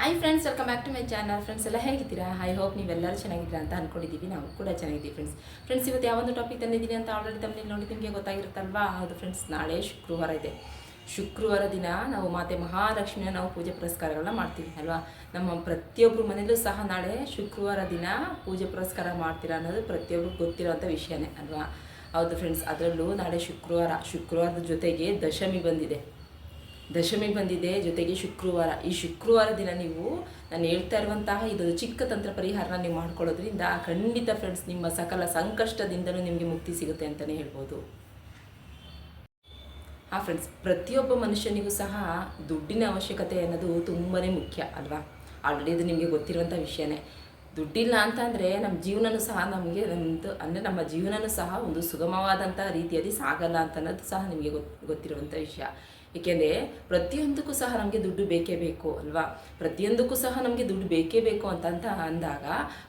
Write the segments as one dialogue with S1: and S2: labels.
S1: Hi friends welcome back to my channel friends ಎಲ್ಲ ಹೇಗಿದ್ದೀರಾ? I hope ನೀವೆಲ್ಲರೂ ಚೆನ್ನಾಗಿದ್ದೀರಾ ಅಂತ ಅನ್ಕೊಂಡಿದ್ದೀವಿ. ನಾವು ಕೂಡ ಚೆನ್ನಾಗಿದ್ದೀವಿ ಫ್ರೆಂಡ್ಸ್ ಫ್ರೆಂಡ್ಸ್ ಇವತ್ತು ಯಾವೊಂದು ಟಾಪಿಕ್ ತಂದಿದ್ದೀನಿ ಅಂತ ಆಲ್ರೆಡಿ ತಮ್ಮಲ್ಲಿ ನೋಡಿ ನಿಮಗೆ ಗೊತ್ತಾಗಿರುತ್ತಲ್ವಾ? ಹೌದು ಫ್ರೆಂಡ್ಸ್ ನಾಳೆ ಶುಕ್ರವಾರ ಇದೆ. ಶುಕ್ರವಾರ ದಿನ ನಾವು ಮಾತೆ ಮಹಾಲಕ್ಷ್ಮಿಯ ನಾವು ಪೂಜೆ ಪುರಸ್ಕಾರಗಳನ್ನ ಮಾಡ್ತೀವಿ, ಅಲ್ವಾ? ನಮ್ಮ ಪ್ರತಿಯೊಬ್ಬರು ಮನೆಯಲ್ಲೂ ಸಹ ನಾಳೆ ಶುಕ್ರವಾರ ದಿನ ಪೂಜೆ ಪುರಸ್ಕಾರ ಮಾಡ್ತೀರಾ ಅನ್ನೋದು ಪ್ರತಿಯೊಬ್ಬರು ಗೊತ್ತಿರೋವಂಥ ವಿಷಯನೇ, ಅಲ್ವಾ? ಹೌದು ಫ್ರೆಂಡ್ಸ್ ಅದರಲ್ಲೂ ನಾಳೆ ಶುಕ್ರವಾರ, ಶುಕ್ರವಾರದ ಜೊತೆಗೆ ದಶಮಿ ಬಂದಿದೆ. ದಶಮಿ ಬಂದಿದೆ. ಜೊತೆಗೆ ಶುಕ್ರವಾರ. ಈ ಶುಕ್ರವಾರ ದಿನ ನೀವು ನಾನು ಹೇಳ್ತಾ ಇರುವಂತಹ ಇದೊಂದು ಚಿಕ್ಕ ತಂತ್ರ ಪರಿಹಾರನ ನೀವು ಮಾಡ್ಕೊಳ್ಳೋದ್ರಿಂದ ಖಂಡಿತ ಫ್ರೆಂಡ್ಸ್ ನಿಮ್ಮ ಸಕಲ ಸಂಕಷ್ಟದಿಂದಲೂ ನಿಮಗೆ ಮುಕ್ತಿ ಸಿಗುತ್ತೆ ಅಂತಲೇ ಹೇಳ್ಬೋದು. ಹಾಂ ಫ್ರೆಂಡ್ಸ್ ಪ್ರತಿಯೊಬ್ಬ ಮನುಷ್ಯನಿಗೂ ಸಹ ದುಡ್ಡಿನ ಅವಶ್ಯಕತೆ ಅನ್ನೋದು ತುಂಬಾ ಮುಖ್ಯ ಅಲ್ವಾ? ಆಲ್ರೆಡಿ ಇದು ನಿಮಗೆ ಗೊತ್ತಿರುವಂಥ ವಿಷಯನೇ. ದುಡ್ಡಿಲ್ಲ ಅಂತಂದರೆ ನಮ್ಮ ಜೀವನನೂ ಸಹ ನಮಗೆ ನಮ್ಮದು ಅಂದರೆ ನಮ್ಮ ಜೀವನನೂ ಸಹ ಒಂದು ಸುಗಮವಾದಂಥ ರೀತಿಯಲ್ಲಿ ಸಾಗಲ್ಲ ಅಂತ ಅನ್ನೋದು ಸಹ ನಿಮಗೆ ಗೊತ್ತು ಗೊತ್ತಿರುವಂಥ ವಿಷಯ. ಏಕೆಂದರೆ ಪ್ರತಿಯೊಂದಕ್ಕೂ ಸಹ ನಮಗೆ ದುಡ್ಡು ಬೇಕೇ ಬೇಕು ಅಲ್ವಾ? ಪ್ರತಿಯೊಂದಕ್ಕೂ ಸಹ ನಮಗೆ ದುಡ್ಡು ಬೇಕೇ ಬೇಕು ಅಂತಂತ ಅಂದಾಗ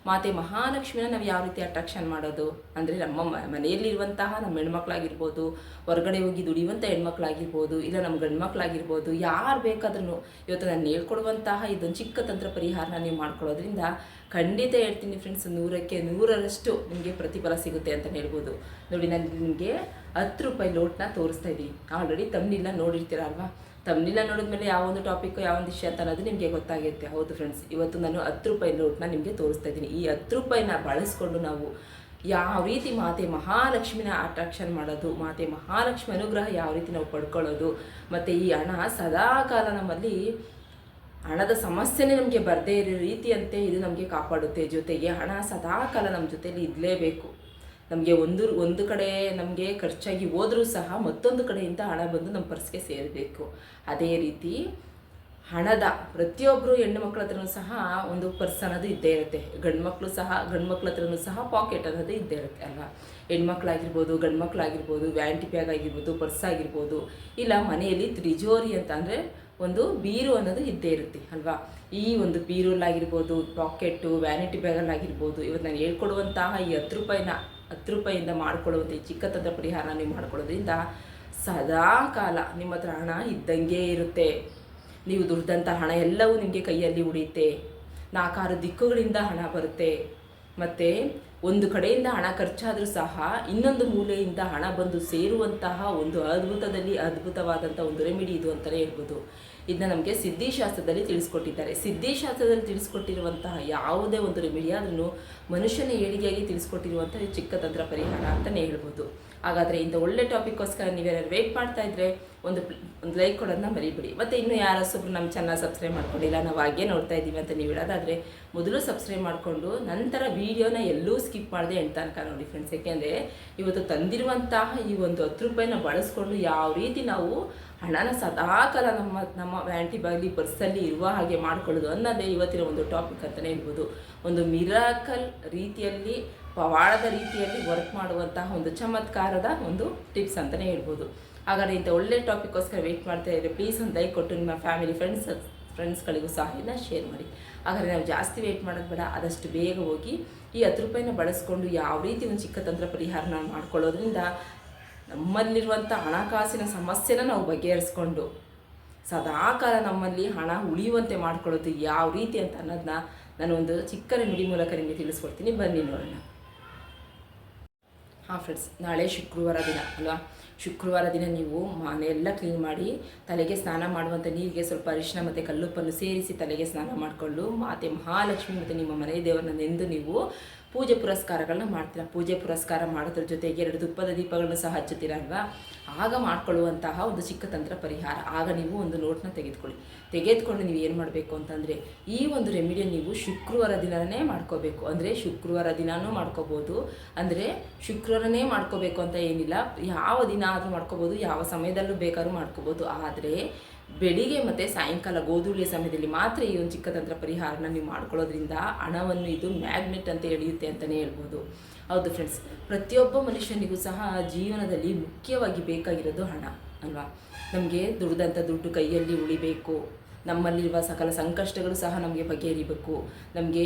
S1: ಮಾತೆ ಮಹಾಲಕ್ಷ್ಮಿನ ನಾವು ಯಾವ ರೀತಿ ಅಟ್ರಾಕ್ಷನ್ ಮಾಡೋದು? ಅಂದರೆ ನಮ್ಮ ಮನೆಯಲ್ಲಿರುವಂತಹ ನಮ್ಮ ಹೆಣ್ಮಕ್ಳಾಗಿರ್ಬೋದು, ಹೊರಗಡೆ ಹೋಗಿ ದುಡಿಯುವಂಥ ಹೆಣ್ಮಕ್ಳಾಗಿರ್ಬೋದು, ಇಲ್ಲ ನಮ್ಮ ಗಂಡ್ಮಕ್ಳಾಗಿರ್ಬೋದು, ಯಾರು ಬೇಕಾದ್ರೂ ಇವತ್ತು ನಾನು ಹೇಳ್ಕೊಡುವಂತಹ ಇದೊಂದು ಚಿಕ್ಕ ತಂತ್ರ ಪರಿಹಾರನ ನೀವು ಮಾಡ್ಕೊಳ್ಳೋದ್ರಿಂದ ಖಂಡಿತ ಹೇಳ್ತೀನಿ ಫ್ರೆಂಡ್ಸ್ ನೂರಕ್ಕೆ ನೂರರಷ್ಟು ನಿಮಗೆ ಪ್ರತಿಫಲ ಸಿಗುತ್ತೆ ಅಂತ ಹೇಳ್ಬೋದು. ನೋಡಿ, ನಾನು ನಿಮಗೆ ಹತ್ತು ರೂಪಾಯಿ ಲೋಟ್ನ ತೋರಿಸ್ತಾ ಇದ್ದೀನಿ. ಆಲ್ರೆಡಿ ತಮ್ಮನಿಲ್ಲ ನೋಡಿರ್ತೀರ ಅಲ್ವಾ? ತಮ್ಮನಿಲ್ಲ ನೋಡಿದ್ಮೇಲೆ ಯಾವ ಒಂದು ಟಾಪಿಕ್ ಯಾವ ಒಂದು ವಿಷಯ ಅಂತ ಅನ್ನೋದು ನಿಮಗೆ ಗೊತ್ತಾಗುತ್ತೆ ಹೌದು ಫ್ರೆಂಡ್ಸ್ ಇವತ್ತು ನಾನು ಹತ್ತು ರೂಪಾಯಿ ನೋಟ್ನ ನಿಮಗೆ ತೋರಿಸ್ತಾ ಇದ್ದೀನಿ. ಈ ಹತ್ತು ರೂಪಾಯಿನ ಬಳಸ್ಕೊಂಡು ನಾವು ಯಾವ ರೀತಿ ಮಾತೆ ಮಹಾಲಕ್ಷ್ಮಿನ ಅಟ್ರಾಕ್ಷನ್ ಮಾಡೋದು, ಮಾತೆ ಮಹಾಲಕ್ಷ್ಮಿ ಅನುಗ್ರಹ ಯಾವ ರೀತಿ ನಾವು ಪಡ್ಕೊಳ್ಳೋದು, ಮತ್ತು ಈ ಹಣ ಸದಾಕಾಲ ನಮ್ಮಲ್ಲಿ ಹಣದ ಸಮಸ್ಯೆನೇ ನಮಗೆ ಬರದೇ ಇರೋ ರೀತಿಯಂತೆ ಇದು ನಮಗೆ ಕಾಪಾಡುತ್ತೆ. ಜೊತೆಗೆ ಹಣ ಸದಾಕಾಲ ನಮ್ಮ ಜೊತೆಯಲ್ಲಿ ಇರಲೇಬೇಕು ನಮಗೆ ಒಂದು ಒಂದು ಕಡೆ ನಮಗೆ ಖರ್ಚಾಗಿ ಹೋದರೂ ಸಹ ಮತ್ತೊಂದು ಕಡೆಯಿಂದ ಹಣ ಬಂದು ನಮ್ಮ ಪರ್ಸ್ಗೆ ಸೇರಬೇಕು. ಅದೇ ರೀತಿ ಹಣದ ಪ್ರತಿಯೊಬ್ಬರು ಹೆಣ್ಣು ಮಕ್ಕಳ ಹತ್ರನೂ ಸಹ ಒಂದು ಪರ್ಸ್ ಅನ್ನೋದು ಇದ್ದೇ ಇರುತ್ತೆ. ಗಂಡು ಮಕ್ಕಳು ಸಹ, ಗಂಡು ಮಕ್ಕಳ ಹತ್ರನೂ ಸಹ ಪಾಕೆಟ್ ಅನ್ನೋದು ಇದ್ದೇ ಇರುತ್ತೆ ಅಲ್ವಾ? ಹೆಣ್ಮಕ್ಳಾಗಿರ್ಬೋದು ಗಂಡು ಮಕ್ಕಳಾಗಿರ್ಬೋದು ವ್ಯಾಂಟಿ ಬ್ಯಾಗ್ ಆಗಿರ್ಬೋದು ಪರ್ಸ್ ಆಗಿರ್ಬೋದು, ಇಲ್ಲ ಮನೆಯಲ್ಲಿ ತ್ರಿಜೋರಿ ಅಂತ ಅಂದರೆ ಒಂದು ಬೀರು ಅನ್ನೋದು ಇದ್ದೇ ಇರುತ್ತೆ ಅಲ್ವಾ? ಈ ಒಂದು ಬೀರಲ್ಲಾಗಿರ್ಬೋದು, ಪಾಕೆಟ್ಟು, ವ್ಯಾನಿಟಿ ಬ್ಯಾಗಲ್ಲಾಗಿರ್ಬೋದು, ಇವತ್ತು ನಾನು ಹೇಳ್ಕೊಡುವಂತಹ ಈ ಹತ್ತು ರೂಪಾಯಿನ ಹತ್ತು ರೂಪಾಯಿಂದ ಚಿಕ್ಕ ತಂತ್ರ ಪರಿಹಾರ ನೀವು ಮಾಡ್ಕೊಳ್ಳೋದ್ರಿಂದ ಸದಾ ಕಾಲ ನಿಮ್ಮ ಹತ್ರ ಹಣ ಇದ್ದಂಗೆ ಇರುತ್ತೆ. ನೀವು ದುಡ್ದಂಥ ಹಣ ಎಲ್ಲವೂ ನಿಮಗೆ ಕೈಯಲ್ಲಿ ಉಳಿಯುತ್ತೆ. ನಾಲ್ಕಾರು ದಿಕ್ಕುಗಳಿಂದ ಹಣ ಬರುತ್ತೆ. ಮತ್ತು ಒಂದು ಕಡೆಯಿಂದ ಹಣ ಖರ್ಚಾದರೂ ಸಹ ಇನ್ನೊಂದು ಮೂಲೆಯಿಂದ ಹಣ ಬಂದು ಸೇರುವಂತಹ ಒಂದು ಅದ್ಭುತದಲ್ಲಿ ಅದ್ಭುತವಾದಂಥ ಒಂದು ರೆಮಿಡಿ ಇದು ಅಂತಲೇ ಹೇಳ್ಬೋದು. ಇದನ್ನ ನಮಗೆ ಸಿದ್ಧಿಶಾಸ್ತ್ರದಲ್ಲಿ ತಿಳಿಸ್ಕೊಟ್ಟಿದ್ದಾರೆ. ಸಿದ್ಧಿಶಾಸ್ತ್ರದಲ್ಲಿ ತಿಳಿಸ್ಕೊಟ್ಟಿರುವಂತಹ ಯಾವುದೇ ಒಂದು ರೆಮಿಡಿ ಆದ್ರೂ ಮನುಷ್ಯನ ಏಳಿಗೆಯಾಗಿ ತಿಳಿಸ್ಕೊಟ್ಟಿರುವಂತಹ ಚಿಕ್ಕ ತಂತ್ರ ಪರಿಹಾರ ಅಂತಲೇ ಹೇಳ್ಬೋದು. ಹಾಗಾದರೆ ಇಂಥ ಒಳ್ಳೆ ಟಾಪಿಕ್ಗೋಸ್ಕರ ನೀವೇನಾದ್ರು ವೇಟ್ ಮಾಡ್ತಾ ಇದ್ರೆ ಒಂದು ಒಂದು ಲೈಕ್ ಕೊಡೋದನ್ನ ಮರಿಬೇಡಿ. ಮತ್ತು ಇನ್ನೂ ಯಾರಸೊಬ್ರು ನಮ್ಮ ಚಾನಲ್ ಸಬ್ಸ್ಕ್ರೈಬ್ ಮಾಡ್ಕೊಂಡಿಲ್ಲ, ನಾವು ಹಾಗೆ ನೋಡ್ತಾ ಇದ್ದೀವಿ ಅಂತ ನೀವು ಹೇಳೋದಾದರೆ ಮೊದಲು ಸಬ್ಸ್ಕ್ರೈಬ್ ಮಾಡಿಕೊಂಡು ನಂತರ ವೀಡಿಯೋನ ಎಲ್ಲೂ ಸ್ಕಿಪ್ ಮಾಡದೆ ಎಂಟು ತನಕ ನೋಡಿ ಫ್ರೆಂಡ್ಸ್ ಯಾಕೆಂದರೆ ಇವತ್ತು ತಂದಿರುವಂತಹ ಈ ಒಂದು ಹತ್ತು ರೂಪಾಯಿನ ಬಳಸ್ಕೊಂಡು ಯಾವ ರೀತಿ ನಾವು ಹಣನ ಸದಾಕಾಲ ನಮ್ಮ ನಮ್ಮ ವ್ಯಾಂಟಿ ಬಾಗಿಲಿ ಪರ್ಸಲ್ಲಿ ಇರುವ ಹಾಗೆ ಮಾಡ್ಕೊಳ್ಳೋದು ಅನ್ನೋದೇ ಇವತ್ತಿನ ಒಂದು ಟಾಪಿಕ್ ಅಂತಲೇ ಹೇಳ್ಬೋದು. ಒಂದು ಮಿರಾಕಲ್ ರೀತಿಯಲ್ಲಿ ಪವಾಡದ ರೀತಿಯಲ್ಲಿ ವರ್ಕ್ ಮಾಡುವಂತಹ ಒಂದು ಚಮತ್ಕಾರದ ಒಂದು ಟಿಪ್ಸ್ ಅಂತಲೇ ಹೇಳ್ಬೋದು. ಹಾಗಾದರೆ ಇಂಥ ಒಳ್ಳೆ ಟಾಪಿಕ್ಗೋಸ್ಕರ ವೆಯ್ಟ್ ಮಾಡ್ತಾ ಇದ್ದರೆ ಪ್ಲೀಸ್ ಒಂದು ಲೈಕ್ ಕೊಟ್ಟು ನಿಮ್ಮ ಫ್ಯಾಮಿಲಿ ಫ್ರೆಂಡ್ಸ್ ಫ್ರೆಂಡ್ಸ್ಗಳಿಗೂ ಸಹ ಇದನ್ನ ಶೇರ್ ಮಾಡಿ. ಹಾಗಾದರೆ ನಾವು ಜಾಸ್ತಿ ವೆಯ್ಟ್ ಮಾಡೋದು ಬೇಡ, ಆದಷ್ಟು ಬೇಗ ಹೋಗಿ ಈ ಹತ್ತು ರೂಪಾಯಿನ ಬಳಸ್ಕೊಂಡು ಯಾವ ರೀತಿ ಒಂದು ಚಿಕ್ಕ ತಂತ್ರ ಪರಿಹಾರನ ಮಾಡ್ಕೊಳ್ಳೋದ್ರಿಂದ ನಮ್ಮಲ್ಲಿರುವಂಥ ಹಣಕಾಸಿನ ಸಮಸ್ಯೆನ ನಾವು ಬಗೆಹರಿಸ್ಕೊಂಡು ಸದಾಕಾಲ ನಮ್ಮಲ್ಲಿ ಹಣ ಉಳಿಯುವಂತೆ ಮಾಡ್ಕೊಳ್ಳೋದು ಯಾವ ರೀತಿ ಅಂತ ಅನ್ನೋದನ್ನ ನಾನು ಒಂದು ಚಿಕ್ಕ ರೆಮಿಡಿ ಮೂಲಕ ನಿಮಗೆ ತಿಳಿಸ್ಕೊಡ್ತೀನಿ. ಬನ್ನಿ ನೋಡೋಣ. ಹಾಂ ಫ್ರೆಂಡ್ಸ್ ನಾಳೆ ಶುಕ್ರವಾರ ದಿನ ಅಲ್ವಾ? ಶುಕ್ರವಾರ ದಿನ ನೀವು ಮನೆಯೆಲ್ಲ ಕ್ಲೀನ್ ಮಾಡಿ ತಲೆಗೆ ಸ್ನಾನ ಮಾಡುವಂಥ ನೀರಿಗೆ ಸ್ವಲ್ಪ ಅರಿಶಿನ ಮತ್ತು ಕಲ್ಲುಪ್ಪನ್ನು ಸೇರಿಸಿ ತಲೆಗೆ ಸ್ನಾನ ಮಾಡಿಕೊಂಡು ಮಾತೆ ಮಹಾಲಕ್ಷ್ಮಿ ಮತ್ತು ನಿಮ್ಮ ಮನೆ ದೇವರನ್ನ ನೆಂದು ನೀವು ಪೂಜೆ ಪುರಸ್ಕಾರಗಳನ್ನ ಮಾಡ್ತೀರಾ. ಪೂಜೆ ಪುರಸ್ಕಾರ ಮಾಡೋದ್ರ ಜೊತೆಗೆ ಎರಡು ತುಪ್ಪದ ದೀಪಗಳನ್ನು ಸಹ ಹಚ್ಚುತ್ತೀರ ಅಲ್ವಾ? ಆಗ ಮಾಡ್ಕೊಳ್ಳುವಂತಹ ಒಂದು ಚಿಕ್ಕ ತಂತ್ರ ಪರಿಹಾರ. ಆಗ ನೀವು ಒಂದು ನೋಟ್ನ ತೆಗೆದುಕೊಳ್ಳಿ. ತೆಗೆದುಕೊಂಡು ನೀವು ಏನು ಮಾಡಬೇಕು ಅಂತಂದರೆ ಈ ಒಂದು ರೆಮಿಡಿಯ ನೀವು ಶುಕ್ರವಾರ ದಿನನೇ ಮಾಡ್ಕೋಬೇಕು. ಅಂದರೆ ಶುಕ್ರವಾರ ದಿನವೂ ಮಾಡ್ಕೋಬೋದು. ಅಂದರೆ ಶುಕ್ರವಾರನೇ ಮಾಡ್ಕೋಬೇಕು ಅಂತ ಏನಿಲ್ಲ. ಯಾವ ದಿನ ಆದರೂ ಮಾಡ್ಕೋಬೋದು, ಯಾವ ಸಮಯದಲ್ಲೂ ಬೇಕಾದ್ರೂ ಮಾಡ್ಕೋಬೋದು. ಆದರೆ ಬೆಳಿಗ್ಗೆ ಮತ್ತು ಸಾಯಂಕಾಲ ಗೋಧೂಳಿಯ ಸಮಯದಲ್ಲಿ ಮಾತ್ರ ಈ ಒಂದು ಚಿಕ್ಕತಂತ್ರ ಪರಿಹಾರನ ನೀವು ಮಾಡ್ಕೊಳ್ಳೋದ್ರಿಂದ ಹಣವನ್ನು ಇದು ಮ್ಯಾಗ್ನೆಟ್ ಅಂತ ಎಳೆಯುತ್ತೆ ಅಂತಲೇ ಹೇಳ್ಬೋದು. ಹೌದು ಫ್ರೆಂಡ್ಸ್ ಪ್ರತಿಯೊಬ್ಬ ಮನುಷ್ಯನಿಗೂ ಸಹ ಜೀವನದಲ್ಲಿ ಮುಖ್ಯವಾಗಿ ಬೇಕಾಗಿರೋದು ಹಣ, ಅಲ್ವಾ? ನಮಗೆ ದುಡ್ದಂಥ ದುಡ್ಡು ಕೈಯಲ್ಲಿ ಉಳಿಬೇಕು, ನಮ್ಮಲ್ಲಿರುವ ಸಕಲ ಸಂಕಷ್ಟಗಳು ಸಹ ನಮಗೆ ಬಗೆಹರಿಬೇಕು. ನಮಗೆ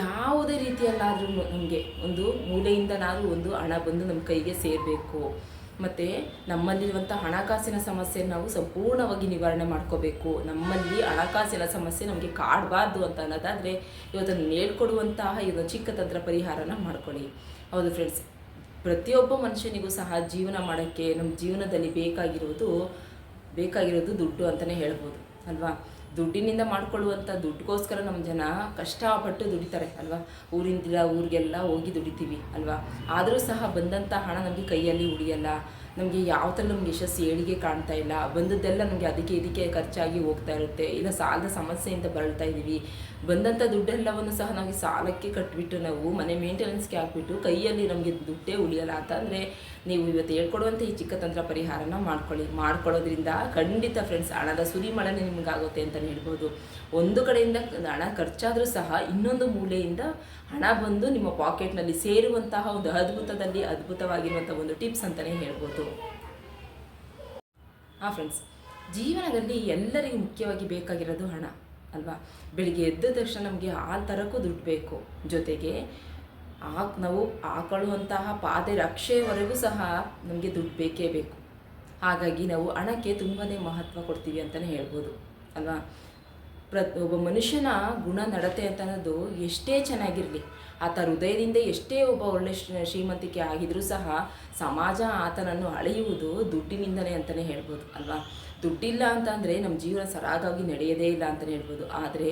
S1: ಯಾವುದೇ ರೀತಿಯಲ್ಲಾದರೂ ನಮಗೆ ಒಂದು ಮೂಲೆಯಿಂದನಾದರೂ ಒಂದು ಹಣ ಬಂದು ನಮ್ಮ ಕೈಗೆ ಸೇರಬೇಕು. ಮತ್ತು ನಮ್ಮಲ್ಲಿರುವಂಥ ಹಣಕಾಸಿನ ಸಮಸ್ಯೆ ನಾವು ಸಂಪೂರ್ಣವಾಗಿ ನಿವಾರಣೆ ಮಾಡ್ಕೋಬೇಕು. ನಮ್ಮಲ್ಲಿ ಹಣಕಾಸಿನ ಸಮಸ್ಯೆ ನಮಗೆ ಕಾಡಬಾರ್ದು ಅಂತ ಅನ್ನೋದಾದರೆ ಇವತ್ತನ್ನು ಹೇಳ್ಕೊಡುವಂತಹ ಇದು ಚಿಕ್ಕ ತಂತ್ರ ಪರಿಹಾರನ ಮಾಡ್ಕೊಳ್ಳಿ. ಹೌದು ಫ್ರೆಂಡ್ಸ್ ಪ್ರತಿಯೊಬ್ಬ ಮನುಷ್ಯನಿಗೂ ಸಹ ಜೀವನ ಮಾಡೋಕ್ಕೆ ನಮ್ಮ ಜೀವನದಲ್ಲಿ ಬೇಕಾಗಿರುವುದು ಬೇಕಾಗಿರೋದು ದುಡ್ಡು ಅಂತಲೇ ಹೇಳ್ಬೋದು, ಅಲ್ವಾ? ದುಡ್ಡಿನಿಂದ ಮಾಡ್ಕೊಳ್ಳುವಂಥ ದುಡ್ಡುಗೋಸ್ಕರ ನಮ್ಮ ಜನ ಕಷ್ಟಪಟ್ಟು ದುಡಿತಾರೆ, ಅಲ್ವಾ? ಊರಿಂದ ಊರಿಗೆಲ್ಲ ಹೋಗಿ ದುಡಿತೀವಿ, ಅಲ್ವಾ? ಆದರೂ ಸಹ ಬಂದಂಥ ಹಣ ನಮಗೆ ಕೈಯಲ್ಲಿ ಉಳಿಯಲ್ಲ. ನಮಗೆ ಯಾವ ಥರ ನಮ್ಗೆ ಯಶಸ್ಸು ಏಳಿಗೆ ಕಾಣ್ತಾ ಇಲ್ಲ, ಬಂದದ್ದೆಲ್ಲ ನಮಗೆ ಅದಕ್ಕೆ ಇದಕ್ಕೆ ಖರ್ಚಾಗಿ ಹೋಗ್ತಾ ಇರುತ್ತೆ, ಇಲ್ಲ ಸಾಲದ ಸಮಸ್ಯೆಯಿಂದ ಬರ್ತಾ ಇದ್ದೀವಿ ಬಂದಂಥ ದುಡ್ಡೆಲ್ಲವನ್ನು ಸಹ ನಮಗೆ ಸಾಲಕ್ಕೆ ಕಟ್ಬಿಟ್ಟು ನಾವು ಮನೆ ಮೇಂಟೆನೆನ್ಸ್ಗೆ ಹಾಕ್ಬಿಟ್ಟು ಕೈಯಲ್ಲಿ ನಮಗೆ ದುಡ್ಡೇ ಉಳಿಯಲ್ಲ ಅಂತಂದರೆ ನೀವು ಇವತ್ತು ಹೇಳ್ಕೊಡುವಂಥ ಈ ಚಿಕ್ಕ ತಂತ್ರ ಪರಿಹಾರನ ಮಾಡ್ಕೊಳ್ಳಿ. ಮಾಡ್ಕೊಳ್ಳೋದ್ರಿಂದ ಖಂಡಿತ ಫ್ರೆಂಡ್ಸ್ ಹಣದ ಸುರಿಮಳೆನೇ ನಿಮಗಾಗುತ್ತೆ ಅಂತಲೇ ಹೇಳ್ಬೋದು. ಒಂದು ಕಡೆಯಿಂದ ಹಣ ಖರ್ಚಾದರೂ ಸಹ ಇನ್ನೊಂದು ಮೂಲೆಯಿಂದ ಹಣ ಬಂದು ನಿಮ್ಮ ಪಾಕೆಟ್ನಲ್ಲಿ ಸೇರುವಂತಹ ಒಂದು ಅದ್ಭುತದಲ್ಲಿ ಅದ್ಭುತವಾಗಿರುವಂಥ ಒಂದು ಟಿಪ್ಸ್ ಅಂತಲೇ ಹೇಳ್ಬೋದು. ಹಾಂ ಫ್ರೆಂಡ್ಸ್ ಜೀವನದಲ್ಲಿ ಎಲ್ಲರಿಗೂ ಮುಖ್ಯವಾಗಿ ಬೇಕಾಗಿರೋದು ಹಣ, ಅಲ್ವಾ? ಬೆಳಿಗ್ಗೆ ಎದ್ದ ತಕ್ಷಣ ನಮಗೆ ಹಾಲು ಥರಕ್ಕೂ ದುಡ್ಡು ಬೇಕು. ಜೊತೆಗೆ ಆ ನಾವು ಹಾಕೊಳ್ಳುವಂತಹ ಪಾದೆ ರಕ್ಷೆಯವರೆಗೂ ಸಹ ನಮಗೆ ದುಡ್ಡು ಬೇಕೇ ಬೇಕು. ಹಾಗಾಗಿ ನಾವು ಹಣಕ್ಕೆ ತುಂಬಾ ಮಹತ್ವ ಕೊಡ್ತೀವಿ ಅಂತಲೇ ಹೇಳ್ಬೋದು, ಅಲ್ವಾ? ಪ್ರ ಒಬ್ಬ ಮನುಷ್ಯನ ಗುಣ ನಡತೆ ಅಂತ ಅನ್ನೋದು ಎಷ್ಟೇ ಚೆನ್ನಾಗಿರಲಿ, ಆತ ಹೃದಯದಿಂದ ಎಷ್ಟೇ ಒಬ್ಬ ಒಳ್ಳೆ ಶ್ರೀ- ಶ್ರೀಮಂತಿಕೆ ಆಗಿದ್ರೂ ಸಹ ಸಮಾಜ ಆತನನ್ನು ಅಳೆಯುವುದು ದುಡ್ಡಿನಿಂದಲೇ ಅಂತಲೇ ಹೇಳ್ಬೋದು, ಅಲ್ವಾ? ದುಡ್ಡಿಲ್ಲ ಅಂತಂದರೆ ನಮ್ಮ ಜೀವನ ಸರಾಗಾಗಿ ನಡೆಯೋದೇ ಇಲ್ಲ ಅಂತಲೇ ಹೇಳ್ಬೋದು, ಆದರೆ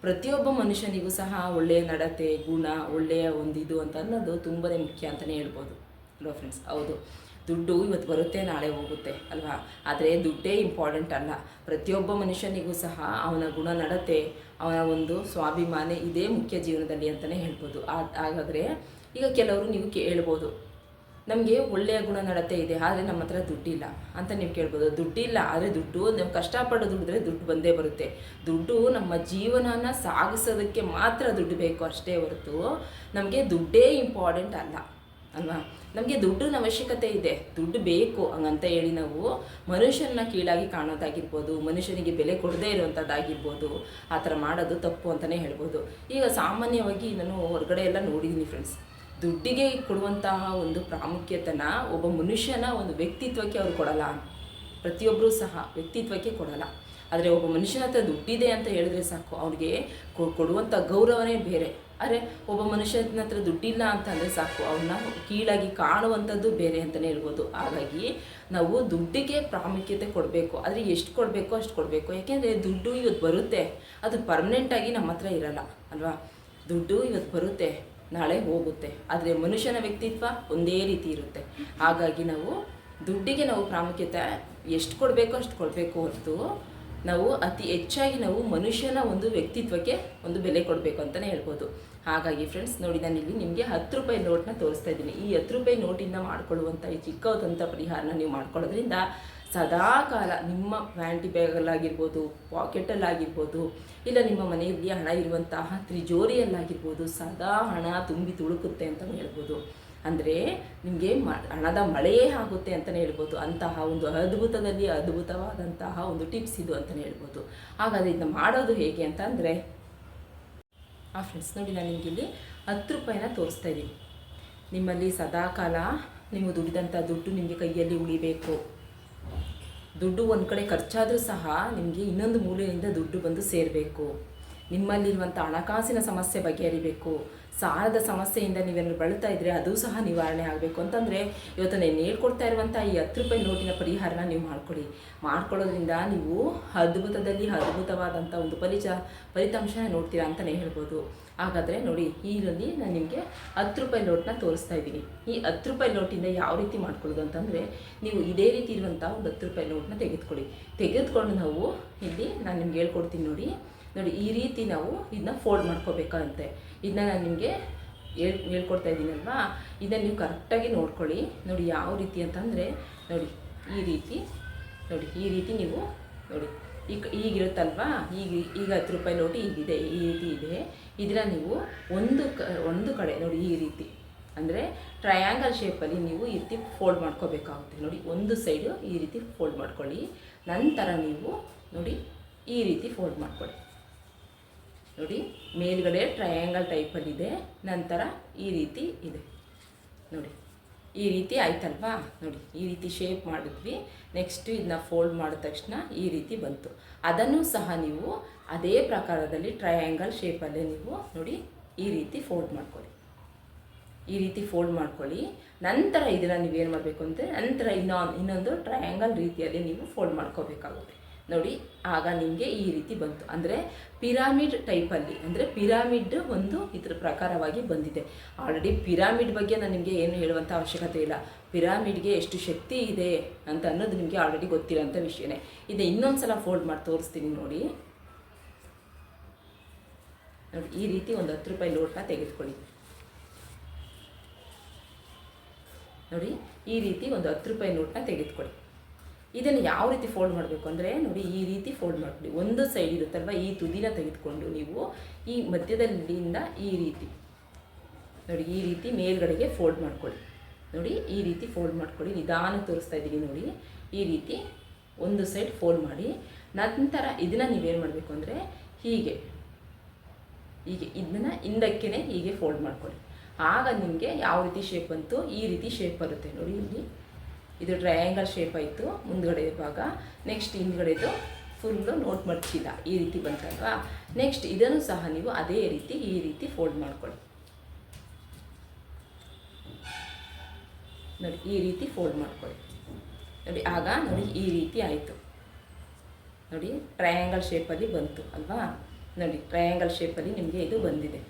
S1: ಪ್ರತಿಯೊಬ್ಬ ಮನುಷ್ಯನಿಗೂ ಸಹ ಒಳ್ಳೆಯ ನಡತೆ, ಗುಣ, ಒಳ್ಳೆಯ ಒಂದಿದು ಅಂತ ಅನ್ನೋದು ತುಂಬನೇ ಮುಖ್ಯ ಅಂತಲೇ ಹೇಳ್ಬೋದು, ಅಲ್ವಾ ಫ್ರೆಂಡ್ಸ್ ಹೌದು. ದುಡ್ಡು ಇವತ್ತು ಬರುತ್ತೆ, ನಾಳೆ ಹೋಗುತ್ತೆ, ಅಲ್ವಾ? ಆದರೆ ದುಡ್ಡೇ ಇಂಪಾರ್ಟೆಂಟ್ ಅಲ್ಲ. ಪ್ರತಿಯೊಬ್ಬ ಮನುಷ್ಯನಿಗೂ ಸಹ ಅವನ ಗುಣ ನಡತೆ, ಅವನ ಒಂದು ಸ್ವಾಭಿಮಾನ ಇದೇ ಮುಖ್ಯ ಜೀವನದಲ್ಲಿ ಅಂತಲೇ ಹೇಳ್ಬೋದು. ಹಾಗಾದರೆ ಈಗ ಕೆಲವರು ನೀವು ಕೇಳ್ಬೋದು, ನಮಗೆ ಒಳ್ಳೆಯ ಗುಣ ನಡತೆ ಇದೆ, ಆದರೆ ನಮ್ಮ ಹತ್ರ ದುಡ್ಡಿಲ್ಲ ಅಂತ ನೀವು ಕೇಳ್ಬೋದು. ದುಡ್ಡಿಲ್ಲ, ಆದರೆ ದುಡ್ಡು, ನಾವು ಕಷ್ಟಪಟ್ಟು ದುಡಿದ್ರೆ ದುಡ್ಡು ಬಂದೇ ಬರುತ್ತೆ. ದುಡ್ಡು ನಮ್ಮ ಜೀವನನ ಸಾಗಿಸೋದಕ್ಕೆ ಮಾತ್ರ ದುಡ್ಡು ಬೇಕು ಅಷ್ಟೇ ಹೊರತು ನಮಗೆ ದುಡ್ಡೇ ಇಂಪಾರ್ಟೆಂಟ್ ಅಲ್ಲ. ಅಲ್ವಾ? ನಮಗೆ ದುಡ್ಡಿನ ಅವಶ್ಯಕತೆ ಇದೆ. ದುಡ್ಡು ಬೇಕು ಹಂಗಂತ ಹೇಳಿ ನಾವು ಮನುಷ್ಯನ ಕೀಳಾಗಿ ಕಾಣೋದಾಗಿರ್ಬೋದು, ಮನುಷ್ಯನಿಗೆ ಬೆಲೆ ಕೊಡದೇ ಇರುವಂಥದ್ದಾಗಿರ್ಬೋದು ಆ ಥರ ಮಾಡೋದು ತಪ್ಪು ಅಂತಲೇ ಹೇಳ್ಬೋದು. ಈಗ ಸಾಮಾನ್ಯವಾಗಿ ನಾನು ಹೊರಗಡೆ ಎಲ್ಲ ನೋಡಿದ್ದೀನಿ ಫ್ರೆಂಡ್ಸ್ ದುಡ್ಡಿಗೆ ಕೊಡುವಂತಹ ಒಂದು ಪ್ರಾಮುಖ್ಯತೆನ ಒಬ್ಬ ಮನುಷ್ಯನ ಒಂದು ವ್ಯಕ್ತಿತ್ವಕ್ಕೆ ಅವರು ಕೊಡಲ್ಲ. ಪ್ರತಿಯೊಬ್ಬರೂ ಸಹ ವ್ಯಕ್ತಿತ್ವಕ್ಕೆ ಕೊಡಲ್ಲ. ಆದರೆ ಒಬ್ಬ ಮನುಷ್ಯನ ಹತ್ರ ದುಡ್ಡಿದೆ ಅಂತ ಹೇಳಿದ್ರೆ ಸಾಕು ಅವ್ರಿಗೆ ಕೊಡುವಂಥ ಗೌರವನೇ ಬೇರೆ. ಆದರೆ ಒಬ್ಬ ಮನುಷ್ಯನ ಹತ್ರ ದುಡ್ಡಿಲ್ಲ ಅಂತಂದರೆ ಸಾಕು ಅವನ್ನ ಕೀಳಾಗಿ ಕಾಣುವಂಥದ್ದು ಬೇರೆ ಅಂತಲೇ ಹೇಳ್ಬೋದು. ಹಾಗಾಗಿ ನಾವು ದುಡ್ಡಿಗೆ ಪ್ರಾಮುಖ್ಯತೆ ಕೊಡಬೇಕು. ಆದರೆ ಎಷ್ಟು ಕೊಡಬೇಕು ಅಷ್ಟು ಕೊಡಬೇಕು. ಯಾಕೆಂದರೆ ದುಡ್ಡು ಇವತ್ತು ಬರುತ್ತೆ, ಅದು ಪರ್ಮನೆಂಟಾಗಿ ನಮ್ಮ ಹತ್ರ ಇರಲ್ಲ, ಅಲ್ವಾ? ದುಡ್ಡು ಇವತ್ತು ಬರುತ್ತೆ, ನಾಳೆ ಹೋಗುತ್ತೆ. ಆದರೆ ಮನುಷ್ಯನ ವ್ಯಕ್ತಿತ್ವ ಒಂದೇ ರೀತಿ ಇರುತ್ತೆ. ಹಾಗಾಗಿ ನಾವು ದುಡ್ಡಿಗೆ ನಾವು ಪ್ರಾಮುಖ್ಯತೆ ಎಷ್ಟು ಕೊಡಬೇಕು ಅಷ್ಟು ಕೊಡಬೇಕು ಹೊರತು ನಾವು ಅತಿ ಹೆಚ್ಚಾಗಿ ನಾವು ಮನುಷ್ಯನ ಒಂದು ವ್ಯಕ್ತಿತ್ವಕ್ಕೆ ಒಂದು ಬೆಲೆ ಕೊಡಬೇಕು ಅಂತಲೇ ಹೇಳ್ಬೋದು. ಹಾಗಾಗಿ ಫ್ರೆಂಡ್ಸ್ ನೋಡಿ ನಾನು ಇಲ್ಲಿ ನಿಮಗೆ ಹತ್ತು ರೂಪಾಯಿ ನೋಟ್ನ ತೋರಿಸ್ತಾ ಇದ್ದೀನಿ. ಈ ಹತ್ತು ರೂಪಾಯಿ ನೋಟಿಂದ ಮಾಡ್ಕೊಳ್ಳುವಂಥ ಈ ಚಿಕ್ಕದಂಥ ಪರಿಹಾರನ ನೀವು ಮಾಡ್ಕೊಳ್ಳೋದ್ರಿಂದ ಸದಾ ಕಾಲ ನಿಮ್ಮ ಪ್ಯಾಂಟಿ ಬ್ಯಾಗಲ್ಲಾಗಿರ್ಬೋದು ಪಾಕೆಟಲ್ಲಾಗಿರ್ಬೋದು ಇಲ್ಲ ನಿಮ್ಮ ಮನೆಯಲ್ಲಿ ಹಣ ಇರುವಂತಹ ತ್ರಿಜೋರಿಯಲ್ಲಾಗಿರ್ಬೋದು, ಸದಾ ಹಣ ತುಂಬಿ ತುಳುಕುತ್ತೆ ಅಂತಲೂ ಹೇಳ್ಬೋದು. ಅಂದರೆ ನಿಮಗೆ ಮ, ಹಣದ ಮಳೆಯೇ ಆಗುತ್ತೆ ಅಂತಲೇ ಹೇಳ್ಬೋದು. ಅಂತಹ ಒಂದು ಅದ್ಭುತದಲ್ಲಿ ಅದ್ಭುತವಾದಂತಹ ಒಂದು ಟಿಪ್ಸ್ ಇದು ಅಂತಲೇ ಹೇಳ್ಬೋದು. ಹಾಗಾದರೆ ಇದನ್ನ ಮಾಡೋದು ಹೇಗೆ ಅಂತ ಅಂದರೆ ಆ ಫ್ರೆಂಡ್ಸ್ ನೋಡಿ ನಾನು ನಿಮಗೆ ಇಲ್ಲಿ ಹತ್ತು ರೂಪಾಯಿನ ತೋರಿಸ್ತಾ ಇದ್ದೀನಿ. ನಿಮ್ಮಲ್ಲಿ ಸದಾಕಾಲ ನೀವು ದುಡಿದಂಥ ದುಡ್ಡು ನಿಮಗೆ ಕೈಯಲ್ಲಿ ಉಳಿಬೇಕು. ದುಡ್ಡು ಒಂದು ಕಡೆ ಖರ್ಚಾದರೂ ಸಹ ನಿಮಗೆ ಇನ್ನೊಂದು ಮೂಲೆಯಿಂದ ದುಡ್ಡು ಬಂದು ಸೇರಬೇಕು. ನಿಮ್ಮಲ್ಲಿರುವಂಥ ಹಣಕಾಸಿನ ಸಮಸ್ಯೆ ಬಗೆಹರಿಬೇಕು. ಸಾಲದ ಸಮಸ್ಯೆಯಿಂದ ನೀವೇನು ಬಳಲ್ತಾ ಇದ್ದರೆ ಅದು ಸಹ ನಿವಾರಣೆ ಆಗಬೇಕು. ಅಂತಂದರೆ ಇವತ್ತು ನಾನು ಹೇಳ್ಕೊಡ್ತಾ ಇರುವಂಥ ಈ ಹತ್ತು ರೂಪಾಯಿ ನೋಟಿನ ಪರಿಹಾರನ ನೀವು ಮಾಡ್ಕೊಳ್ಳಿ. ಮಾಡ್ಕೊಳ್ಳೋದ್ರಿಂದ ನೀವು ಅದ್ಭುತದಲ್ಲಿ ಅದ್ಭುತವಾದಂಥ ಒಂದು ಪರಿಚ, ಫಲಿತಾಂಶನ ನೋಡ್ತೀರಾ ಅಂತಲೇ ಹೇಳ್ಬೋದು. ಹಾಗಾದರೆ ನೋಡಿ ಇಲ್ಲಿ ನಾನು ನಿಮಗೆ ಹತ್ತು ರೂಪಾಯಿ ನೋಟನ್ನ ತೋರಿಸ್ತಾ ಇದ್ದೀನಿ. ಈ ಹತ್ತು ರೂಪಾಯಿ ನೋಟಿಂದ ಯಾವ ರೀತಿ ಮಾಡ್ಕೊಳ್ಳೋದು ಅಂತಂದರೆ ನೀವು ಇದೇ ರೀತಿ ಇರುವಂಥ ಒಂದು ಹತ್ತು ರೂಪಾಯಿ ನೋಟನ್ನ ತೆಗೆದುಕೊಳ್ಳಿ. ತೆಗೆದುಕೊಂಡು ನಾವು ಇಲ್ಲಿ ನಾನು ನಿಮ್ಗೆ ಹೇಳ್ಕೊಡ್ತೀನಿ ನೋಡಿ. ನೋಡಿ, ಈ ರೀತಿ ನಾವು ಇದನ್ನ ಫೋಲ್ಡ್ ಮಾಡ್ಕೋಬೇಕಂತೆ. ಇದನ್ನ ನಾನು ನಿಮಗೆ ಹೇಳ್, ಹೇಳ್ಕೊಡ್ತಾ ಇದ್ದೀನಲ್ವಾ? ಇದನ್ನು ನೀವು ಕರೆಕ್ಟಾಗಿ ನೋಡ್ಕೊಳ್ಳಿ. ನೋಡಿ, ಯಾವ ರೀತಿ ಅಂತಂದರೆ, ನೋಡಿ, ಈ ರೀತಿ, ನೋಡಿ, ಈ ರೀತಿ ನೀವು, ನೋಡಿ ಈಗ ಈಗಿರುತ್ತಲ್ವಾ? ಈಗ ಈಗ ಹತ್ತು ರೂಪಾಯಿ ನೋಟು ಈಗಿದೆ, ಈ ರೀತಿ ಇದೆ. ಇದನ್ನ ನೀವು ಒಂದು ಕ, ಒಂದು ಕಡೆ, ನೋಡಿ, ಈ ರೀತಿ. ಅಂದರೆ ಟ್ರಯಾಂಗಲ್ ಶೇಪಲ್ಲಿ ನೀವು ಈ ರೀತಿ ಫೋಲ್ಡ್ ಮಾಡ್ಕೋಬೇಕಾಗುತ್ತೆ. ನೋಡಿ, ಒಂದು ಸೈಡು ಈ ರೀತಿ ಫೋಲ್ಡ್ ಮಾಡ್ಕೊಳ್ಳಿ. ನಂತರ ನೀವು, ನೋಡಿ, ಈ ರೀತಿ ಫೋಲ್ಡ್ ಮಾಡ್ಕೊಳ್ಳಿ. ನೋಡಿ, ಮೇಲ್ಗಡೆ ಟ್ರಯಾಂಗಲ್ ಟೈಪಲ್ಲಿದೆ ನಂತರ ಈ ರೀತಿ ಇದೆ. ನೋಡಿ, ಈ ರೀತಿ ಆಯ್ತಲ್ವಾ? ನೋಡಿ, ಈ ರೀತಿ ಶೇಪ್ ಮಾಡಿದ್ವಿ. ನೆಕ್ಸ್ಟ್ ಇದನ್ನ ಫೋಲ್ಡ್ ಮಾಡಿದ ತಕ್ಷಣ ಈ ರೀತಿ ಬಂತು. ಅದನ್ನು ಸಹ ನೀವು ಅದೇ ಪ್ರಕಾರದಲ್ಲಿ ಟ್ರಯಾಂಗಲ್ ಶೇಪಲ್ಲೇ ನೀವು ನೋಡಿ, ಈ ರೀತಿ ಫೋಲ್ಡ್ ಮಾಡ್ಕೊಳ್ಳಿ. ಈ ರೀತಿ ಫೋಲ್ಡ್ ಮಾಡ್ಕೊಳ್ಳಿ. ನಂತರ ಇದನ್ನು ನೀವೇನು ಮಾಡಬೇಕು ಅಂದರೆ, ನಂತರ ಇನ್ನೊಂದು ಇನ್ನೊಂದು ಟ್ರಯಾಂಗಲ್ ರೀತಿಯಲ್ಲಿ ನೀವು ಫೋಲ್ಡ್ ಮಾಡ್ಕೋಬೇಕಾಗುತ್ತೆ. ನೋಡಿ, ಆಗ ನಿಮಗೆ ಈ ರೀತಿ ಬಂತು. ಅಂದರೆ ಪಿರಾಮಿಡ್ ಟೈಪಲ್ಲಿ ಅಂದರೆ ಪಿರಾಮಿಡ್ ಒಂದು ಇದ್ರ ಪ್ರಕಾರವಾಗಿ ಬಂದಿದೆ. ಆಲ್ರೆಡಿ ಪಿರಾಮಿಡ್ ಬಗ್ಗೆ ನಾನು ನಿಮಗೆ ಏನು ಹೇಳುವಂಥ ಅವಶ್ಯಕತೆ ಇಲ್ಲ. ಪಿರಾಮಿಡ್ಗೆ ಎಷ್ಟು ಶಕ್ತಿ ಇದೆ ಅಂತ ಅನ್ನೋದು ನಿಮಗೆ ಆಲ್ರೆಡಿ ಗೊತ್ತಿರೋಂಥ ವಿಷಯನೇ. ಇದೆ ಇನ್ನೊಂದು ಸಲ ಫೋಲ್ಡ್ ಮಾಡಿ ತೋರಿಸ್ತೀನಿ ನೋಡಿ. ನೋಡಿ, ಈ ರೀತಿ ಒಂದು ಹತ್ತು ರೂಪಾಯಿ ನೋಟ್ನ ತೆಗೆದುಕೊಳ್ಳಿ. ನೋಡಿ, ಈ ರೀತಿ ಒಂದು ಹತ್ತು ರೂಪಾಯಿ ನೋಟನ್ನ ತೆಗೆದುಕೊಳ್ಳಿ. ಇದನ್ನು ಯಾವ ರೀತಿ ಫೋಲ್ಡ್ ಮಾಡಬೇಕು ಅಂದರೆ ನೋಡಿ ಈ ರೀತಿ ಫೋಲ್ಡ್ ಮಾಡ್ಕೊಳ್ಳಿ ಒಂದು ಸೈಡ್ ಇರುತ್ತಲ್ವ, ಈ ತುದಿನ ತೆಗೆದುಕೊಂಡು ನೀವು ಈ ಮಧ್ಯದಲ್ಲಿಂದ ಈ ರೀತಿ. ನೋಡಿ, ಈ ರೀತಿ ಮೇಲ್ಗಡೆಗೆ ಫೋಲ್ಡ್ ಮಾಡ್ಕೊಳ್ಳಿ ನೋಡಿ, ಈ ರೀತಿ ಫೋಲ್ಡ್ ಮಾಡ್ಕೊಳ್ಳಿ ನಿಧಾನ ತೋರಿಸ್ತಾ ಇದ್ದೀನಿ ನೋಡಿ. ಈ ರೀತಿ ಒಂದು ಸೈಡ್ ಫೋಲ್ಡ್ ಮಾಡಿ. ನಂತರ ಇದನ್ನು ನೀವೇನು ಮಾಡಬೇಕು ಅಂದರೆ ಹೀಗೆ. ಹೀಗೆ, ಇದನ್ನ ಹಿಂದಕ್ಕೇ ಹೀಗೆ ಫೋಲ್ಡ್ ಮಾಡ್ಕೊಳ್ಳಿ ಆಗ ನಿಮಗೆ ಯಾವ ರೀತಿ ಶೇಪ್ ಬಂತು, ಈ ರೀತಿ ಶೇಪ್ ಬರುತ್ತೆ. ನೋಡಿ, ಇಲ್ಲಿ ಇದು ಟ್ರಯಾಂಗಲ್ ಶೇಪ್ ಆಯಿತು, ಮುಂದ್ಗಡೆ ಭಾಗ ನೆಕ್ಸ್ಟ್ ಹಿಂದ್ಗಡೆದು ಫುಲ್ಲು ನೋಟ್ ಮಡ್ಚಿಲ್ಲ ಈ ರೀತಿ ಬಂತಲ್ವಾ? ನೆಕ್ಸ್ಟ್ ಇದನ್ನು ಸಹ ನೀವು ಅದೇ ರೀತಿ, ಈ ರೀತಿ ಫೋಲ್ಡ್ ಮಾಡ್ಕೊಳ್ಳಿ. ನೋಡಿ, ಈ ರೀತಿ ಫೋಲ್ಡ್ ಮಾಡ್ಕೊಳ್ಳಿ. ನೋಡಿ, ಆಗ ನೋಡಿ, ಈ ರೀತಿ ಆಯಿತು. ನೋಡಿ ಟ್ರಯಾಂಗಲ್ ಶೇಪಲ್ಲಿ ಬಂತು, ಅಲ್ವಾ? ನೋಡಿ ಟ್ರಯಾಂಗಲ್ ಶೇಪಲ್ಲಿ ನಿಮಗೆ ಇದು ಬಂದಿದೆ.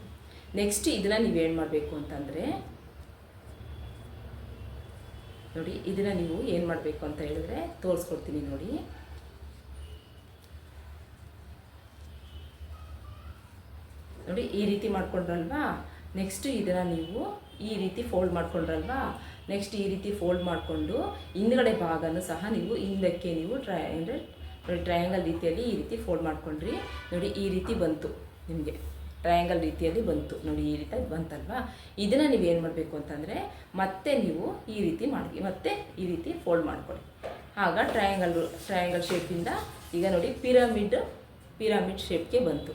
S1: ನೆಕ್ಸ್ಟ್ ಇದನ್ನು ನೀವೇನು ಮಾಡಬೇಕು ಅಂತಂದರೆ ನೋಡಿ, ಇದನ್ನು ನೀವು ಏನು ಮಾಡಬೇಕು ಅಂತ ಹೇಳಿದ್ರೆ ತೋರಿಸ್ಕೊಡ್ತೀನಿ ನೋಡಿ. ನೋಡಿ, ಈ ರೀತಿ ಮಾಡ್ಕೊಂಡ್ರಲ್ವಾ? ನೆಕ್ಸ್ಟ್ ಇದನ್ನು ನೀವು ಈ ರೀತಿ ಫೋಲ್ಡ್ ಮಾಡ್ಕೊಂಡ್ರಲ್ವಾ? ನೆಕ್ಸ್ಟ್ ಈ ರೀತಿ ಫೋಲ್ಡ್ ಮಾಡಿಕೊಂಡು ಹಿಂದ್ಗಡೆ ಭಾಗನೂ ಸಹ ನೀವು ಹಿಂದಕ್ಕೆ ನೀವು ಟ್ರೈ ಅಂದರೆ ಟ್ರಯಾಂಗಲ್ ರೀತಿಯಲ್ಲಿ ಈ ರೀತಿ ಫೋಲ್ಡ್ ಮಾಡ್ಕೊಂಡ್ರಿ. ನೋಡಿ, ಈ ರೀತಿ ಬಂತು ನಿಮಗೆ. ಟ್ರಯಾಂಗಲ್ ರೀತಿಯಲ್ಲಿ ಬಂತು. ನೋಡಿ, ಈ ರೀತಿ ಬಂತಲ್ವಾ? ಇದನ್ನು ನೀವು ಏನು ಮಾಡಬೇಕು ಅಂತಂದರೆ, ಮತ್ತೆ ನೀವು ಈ ರೀತಿ ಮಾಡಿ ಮತ್ತೆ ಈ ರೀತಿ ಫೋಲ್ಡ್ ಮಾಡ್ಕೊಳ್ಳಿ ಆಗ ಟ್ರಯಾಂಗಲ್ ಟ್ರಯಾಂಗಲ್ ಶೇಪಿಂದ ಈಗ ನೋಡಿ ಪಿರಮಿಡ್ ಪಿರಮಿಡ್ ಶೇಪ್ಗೆ ಬಂತು.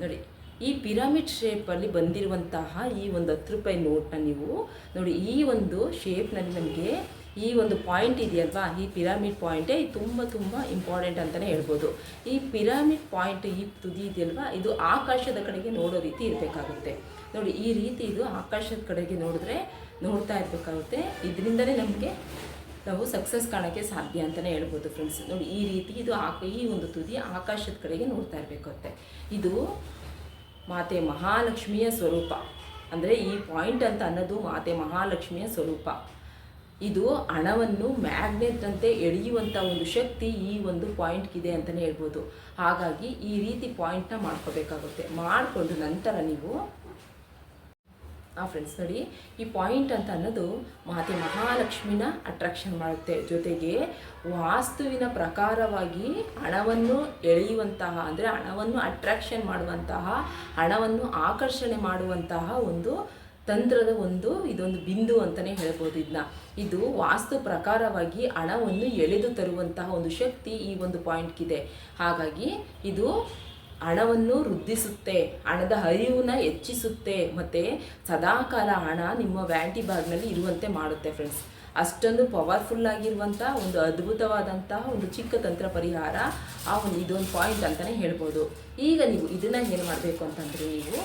S1: ನೋಡಿ, ಈ ಪಿರಮಿಡ್ ಶೇಪಲ್ಲಿ ಬಂದಿರುವಂತಹ ಈ ಒಂದು ಹತ್ತು ರೂಪಾಯಿ ನೋಟನ್ನ ನೀವು, ನೋಡಿ, ಈ ಒಂದು ಶೇಪ್ನಲ್ಲಿ ನಮಗೆ ಈ ಒಂದು ಪಾಯಿಂಟ್ ಇದೆಯಲ್ವಾ? ಈ ಪಿರಾಮಿಡ್ ಪಾಯಿಂಟೇ ತುಂಬ ತುಂಬ ಇಂಪಾರ್ಟೆಂಟ್ ಅಂತಲೇ ಹೇಳ್ಬೋದು. ಈ ಪಿರಾಮಿಡ್ ಪಾಯಿಂಟ್ ಈ ತುದಿ ಇದೆಯಲ್ವಾ? ಇದು ಆಕಾಶದ ಕಡೆಗೆ ನೋಡೋ ರೀತಿ ಇರಬೇಕಾಗುತ್ತೆ. ನೋಡಿ, ಈ ರೀತಿ ಇದು ಆಕಾಶದ ಕಡೆಗೆ ನೋಡಿದ್ರೆ ನೋಡ್ತಾ ಇರಬೇಕಾಗುತ್ತೆ. ಇದರಿಂದಲೇ ನಮಗೆ ನಾವು ಸಕ್ಸಸ್ ಕಾಣೋಕ್ಕೆ ಸಾಧ್ಯ ಅಂತಲೇ ಹೇಳ್ಬೋದು ಫ್ರೆಂಡ್ಸ್ ನೋಡಿ, ಈ ರೀತಿ ಇದು ಈ ಒಂದು ತುದಿ ಆಕಾಶದ ಕಡೆಗೆ ನೋಡ್ತಾ ಇರಬೇಕಾಗುತ್ತೆ. ಇದು ಮಾತೆ ಮಹಾಲಕ್ಷ್ಮಿಯ ಸ್ವರೂಪ. ಅಂದರೆ ಈ ಪಾಯಿಂಟ್ ಅಂತ ಅನ್ನೋದು ಮಾತೆ ಮಹಾಲಕ್ಷ್ಮಿಯ ಸ್ವರೂಪ. ಇದು ಹಣವನ್ನು ಮ್ಯಾಗ್ನೆಟ್ ಅಂತೆ ಎಳೆಯುವಂಥ ಒಂದು ಶಕ್ತಿ ಈ ಒಂದು ಪಾಯಿಂಟ್ಗಿದೆ ಅಂತಲೇ ಹೇಳ್ಬೋದು. ಹಾಗಾಗಿ ಈ ರೀತಿ ಪಾಯಿಂಟ್ನ ಮಾಡ್ಕೋಬೇಕಾಗುತ್ತೆ. ಮಾಡಿಕೊಂಡು ನಂತರ ನೀವು, ಆ ಫ್ರೆಂಡ್ಸ್ ನೋಡಿ, ಈ ಪಾಯಿಂಟ್ ಅಂತ ಅನ್ನೋದು ಮಾತೆ ಮಹಾಲಕ್ಷ್ಮಿನ ಅಟ್ರಾಕ್ಷನ್ ಮಾಡುತ್ತೆ. ಜೊತೆಗೆ ವಾಸ್ತುವಿನ ಪ್ರಕಾರವಾಗಿ ಹಣವನ್ನು ಎಳೆಯುವಂತಹ, ಅಂದರೆ ಹಣವನ್ನು ಅಟ್ರಾಕ್ಷನ್ ಮಾಡುವಂತಹ, ಹಣವನ್ನು ಆಕರ್ಷಣೆ ಮಾಡುವಂತಹ ಒಂದು ತಂತ್ರದ ಒಂದು ಇದೊಂದು ಬಿಂದು ಅಂತಲೇ ಹೇಳ್ಬೋದು ಇದನ್ನ ಇದು ವಾಸ್ತು ಪ್ರಕಾರವಾಗಿ ಹಣವನ್ನು ಎಳೆದು ತರುವಂತಹ ಒಂದು ಶಕ್ತಿ ಈ ಒಂದು ಪಾಯಿಂಟ್ಗಿದೆ. ಹಾಗಾಗಿ ಇದು ಹಣವನ್ನು ವೃದ್ಧಿಸುತ್ತೆ, ಹಣದ ಹರಿವನ್ನು ಹೆಚ್ಚಿಸುತ್ತೆ, ಮತ್ತು ಸದಾಕಾಲ ಹಣ ನಿಮ್ಮ ವ್ಯಾಂಟಿ ಬ್ಯಾಗ್ನಲ್ಲಿ ಇರುವಂತೆ ಮಾಡುತ್ತೆ ಫ್ರೆಂಡ್ಸ್. ಅಷ್ಟೊಂದು ಪವರ್ಫುಲ್ ಆಗಿರುವಂಥ ಒಂದು ಅದ್ಭುತವಾದಂತಹ ಒಂದು ಚಿಕ್ಕ ತಂತ್ರ ಪರಿಹಾರ ಆ ಒಂದು ಇದೊಂದು ಪಾಯಿಂಟ್ ಅಂತಲೇ ಹೇಳ್ಬೋದು. ಈಗ ನೀವು ಇದನ್ನು ಏನು ಮಾಡಬೇಕು ಅಂತಂದರೆ ನೀವು